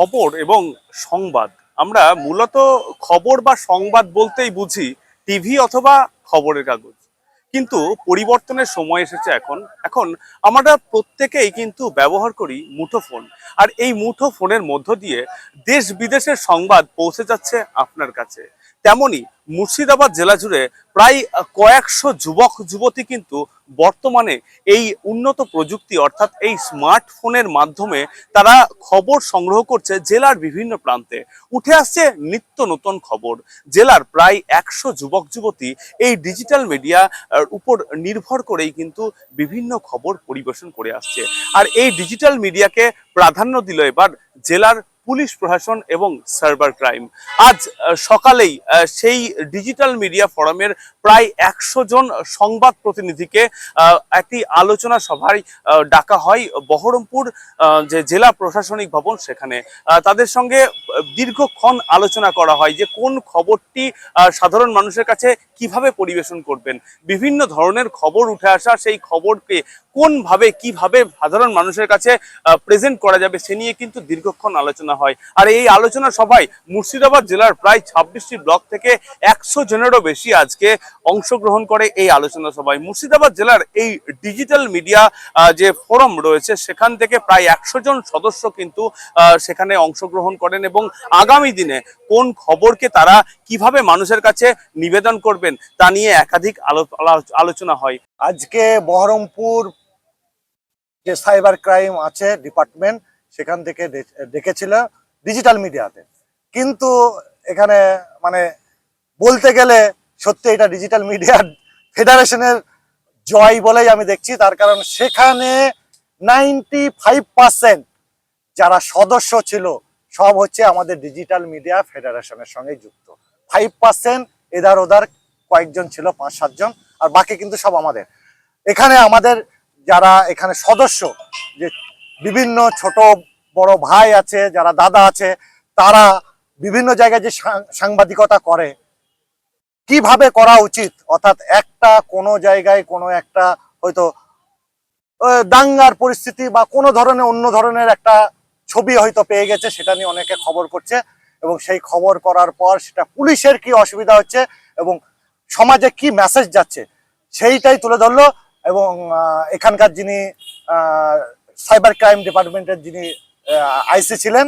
খবর এবং সংবাদ। আমরা মূলত খবর বা সংবাদ বলতেই বুঝি টিভি অথবা খবরের কাগজ। কিন্তু পরিবর্তনের সময় এসেছে এখন। এখন আমরা প্রত্যেকেই কিন্তু ব্যবহার করি মুঠোফোন। আর এই মুঠো ফোনের মধ্য দিয়ে দেশ বিদেশের সংবাদ পৌঁছে যাচ্ছে আপনার কাছে। তেমনি মুর্শিদাবাদ জেলা জুড়ে প্রায় কয়েকশো যুবক, যুবতী কিন্তু বর্তমানে এই উন্নত প্রযুক্তি অর্থাৎ এই স্মার্টফোনের মাধ্যমে তারা খবর সংগ্রহ করছে জেলার বিভিন্ন প্রান্তে। উঠে আসছে নিত্য নতুন খবর। জেলার প্রায় একশো যুবক, যুবতী এই ডিজিটাল মিডিয়া উপর নির্ভর করেই কিন্তু বিভিন্ন খবর পরিবেশন করে আসছে। আর এই ডিজিটাল মিডিয়াকে প্রাধান্য দিল এবার জেলার পুলিশ প্রশাসন এবং সার্ভার ক্রাইম। আজ সকালেই সেই ডিজিটাল মিডিয়া ফোরামের প্রায় একশো জন সংবাদ প্রতিনিধিকে একটি আলোচনা সভায় ডাকা হয় বহরমপুর যে জেলা প্রশাসনিক ভবন সেখানে। তাদের সঙ্গে দীর্ঘক্ষণ আলোচনা করা হয় যে কোন খবরটি সাধারণ মানুষের কাছে কীভাবে পরিবেশন করবেন। বিভিন্ন ধরনের খবর উঠে আসা, সেই খবরকে কোনভাবে, কীভাবে সাধারণ মানুষের কাছে প্রেজেন্ট করা যাবে সে নিয়ে কিন্তু দীর্ঘক্ষণ আলোচনা হয়। আর এই আলোচনা সভায় মুর্শিদাবাদ জেলার প্রায় ছাব্বিশটি ব্লক থেকে একশো জনেরও বেশি আজকে অংশগ্রহণ করে এই আলোচনা সভায়। মুর্শিদাবাদ জেলার এই ডিজিটাল মিডিয়া যে ফোরাম রয়েছে, সেখান থেকে প্রায় একশো জন সদস্য কিন্তু সেখানে অংশগ্রহণ করেন এবং আগামী দিনে কোন খবরকে তারা কীভাবে মানুষের কাছে নিবেদন করবেন তা নিয়ে একাধিক আলো- আলো- আলোচনা হয়। আজকে বহরমপুর যে সাইবার ক্রাইম আছে ডিপার্টমেন্ট, সেখান থেকে ডেকেছিল ডিজিটাল মিডিয়াতে। কিন্তু এখানে মানে বলতে গেলে সত্যি এটা ডিজিটাল মিডিয়া ফেডারেশনের জয় বলেই আমি দেখছি। তার কারণ সেখানে নাইনটি ফাইভ পার্সেন্ট যারা সদস্য ছিল, সব হচ্ছে আমাদের ডিজিটাল মিডিয়া ফেডারেশনের সঙ্গে যুক্ত। ফাইভ পার্সেন্ট এদার ওদার কয়েকজন ছিল, পাঁচ সাতজন, আর বাকি কিন্তু সব আমাদের। এখানে আমাদের যারা এখানে সদস্য, যে বিভিন্ন ছোট বড় ভাই আছে, যারা দাদা আছে, তারা বিভিন্ন জায়গায় যে সাংবাদিকতা করে, কীভাবে করা উচিত? অর্থাৎ একটা কোনো জায়গায় কোনো একটা হয়তো দাঙ্গার পরিস্থিতি বা কোনো ধরনের অন্য ধরনের একটা ছবি হয়তো পেয়ে গেছে, সেটা নিয়ে অনেকে খবর করছে এবং সেই খবর করার পর সেটা পুলিশের কি অসুবিধা হচ্ছে এবং সমাজে কি মেসেজ যাচ্ছে, সেইটাই তুলে ধরলো। এবং এখানকার যিনি সাইবার ক্রাইম ডিপার্টমেন্টের যিনি আইসি ছিলেন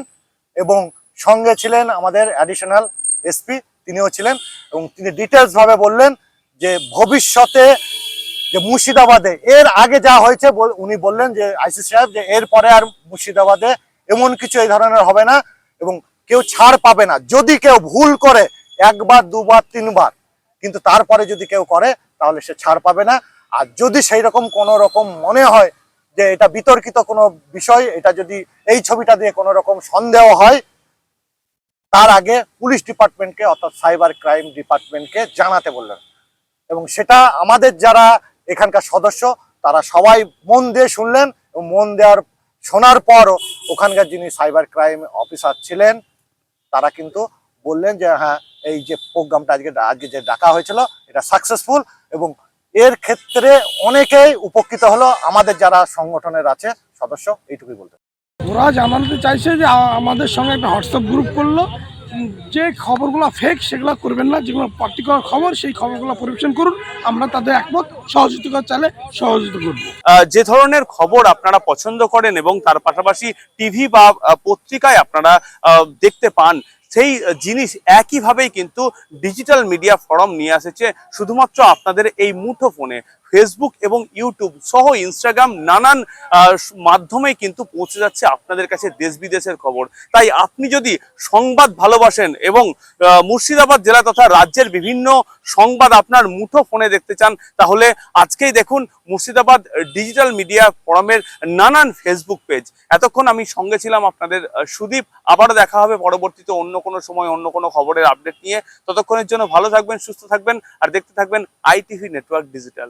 এবং সঙ্গে ছিলেন আমাদের অ্যাডিশনাল এসপি তিনিও ছিলেন এবং তিনি ডিটেলস ভাবে বললেন যে ভবিষ্যতে যে মুর্শিদাবাদে, এর আগে যা হয়েছে উনি বললেন যে আইসি সাহেব যে এরপরে আর মুর্শিদাবাদে এমন কিছু এই ধরনের হবে না এবং কেউ ছাড় পাবে না। যদি কেউ ভুল করে, একবার, দুবার, তিনবার, কিন্তু তারপরে যদি কেউ করে, তাহলে সে ছাড় পাবে না। আর যদি সেই রকম কোনো রকম মনে হয় যে এটা বিতর্কিত কোনো বিষয়, এটা যদি এই ছবিটা দিয়ে কোনো রকম সন্দেহ হয়, তার আগে পুলিশ ডিপার্টমেন্টকে, অর্থাৎ সাইবার ক্রাইম ডিপার্টমেন্টকে জানাতে বললেন। এবং সেটা আমাদের যারা এখানকার সদস্য, তারা সবাই মন দিয়ে শুনলেন এবং মন দেওয়ার, শোনার পরও ওখানকার যিনি সাইবার ক্রাইম অফিসার ছিলেন, তারা কিন্তু বললেন যে হ্যাঁ এই যে প্রোগ্রামটা আজকে আজকে যে ডাকা হয়েছিল, এটা সাকসেসফুল এবং এর ক্ষেত্রে অনেকেই উপকৃত হলো। আমাদের যারা সংগঠনের আছে সদস্য এইটুকুই বলতে ওরা জানাতে চাইছে যে আমাদের সঙ্গে একটা হোয়াটসঅ্যাপ গ্রুপ করল। যে খবরগুলো ফেক সেগুলো করবেন না। যেগুলো পার্টিকুলার খবর সেই খবরগুলো পরিবেশন করুন। আমরা তাদের একমত সহযোগিতা চালে সহযোগিতা করব। যে ধরনের খবর আপনারা পছন্দ করেন এবং তার পাশাপাশি টিভি বা পত্রিকায় আপনারা দেখতে পান সেই জিনিস একইভাবেই কিন্তু ডিজিটাল মিডিয়া ফরম নিয়ে এসেছে শুধুমাত্র আপনাদের এই মুঠো ফোনে। ফেসবুক এবং ইউটিউব সহ ইনস্টাগ্রাম নানান আহ, মাধ্যমেই কিন্তু পৌঁছে যাচ্ছে আপনাদের কাছে দেশ বিদেশের খবর। তাই আপনি যদি সংবাদ ভালোবাসেন এবং মুর্শিদাবাদ জেলা তথা রাজ্যের বিভিন্ন সংবাদ আপনার মুঠো ফোনে দেখতে চান তাহলে আজকেই দেখুন মুর্শিদাবাদ ডিজিটাল মিডিয়া ফোরামের নানান ফেসবুক পেজ। এতক্ষণ আমি সঙ্গে ছিলাম আপনাদের সুদীপ। আবারও দেখা হবে পরবর্তীতে অন্য কোনো সময়, অন্য কোনো খবরের আপডেট নিয়ে। ততক্ষণের জন্য ভালো থাকবেন, সুস্থ থাকবেন, আর দেখতে থাকবেন আইটিভি নেটওয়ার্ক ডিজিটাল